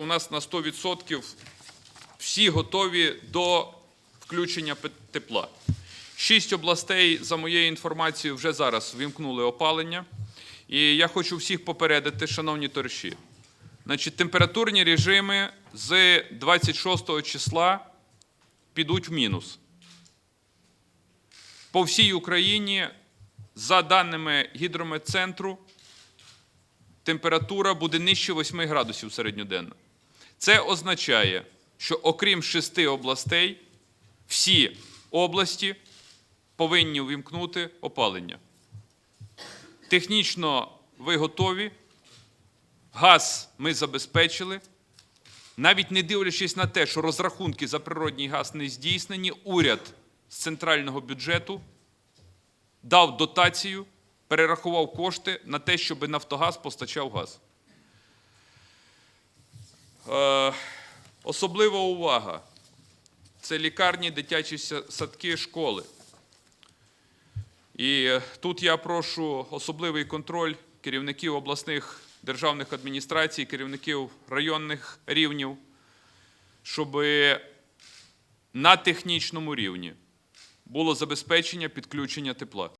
У нас на 100% всі готові до включення тепла. Шість областей, за моєю інформацією, вже зараз вімкнули опалення. І я хочу всіх попередити, шановні товариші, значить, температурні режими з 26 числа підуть в мінус. По всій Україні, за даними гідрометцентру, температура буде нижче 8 градусів середньоденно. Це означає, що окрім шести областей, всі області повинні увімкнути опалення. Технічно ви готові, газ ми забезпечили. Навіть не дивлячись на те, що розрахунки за природній газ не здійснені, уряд з центрального бюджету дав дотацію, перерахував кошти на те, щоб Нафтогаз постачав газ. Е, особлива увага. Це лікарні, дитячі садки, школи. І е, тут я прошу особливий контроль керівників обласних державних адміністрацій, керівників районних рівнів, щоб на технічному рівні було забезпечення підключення тепла.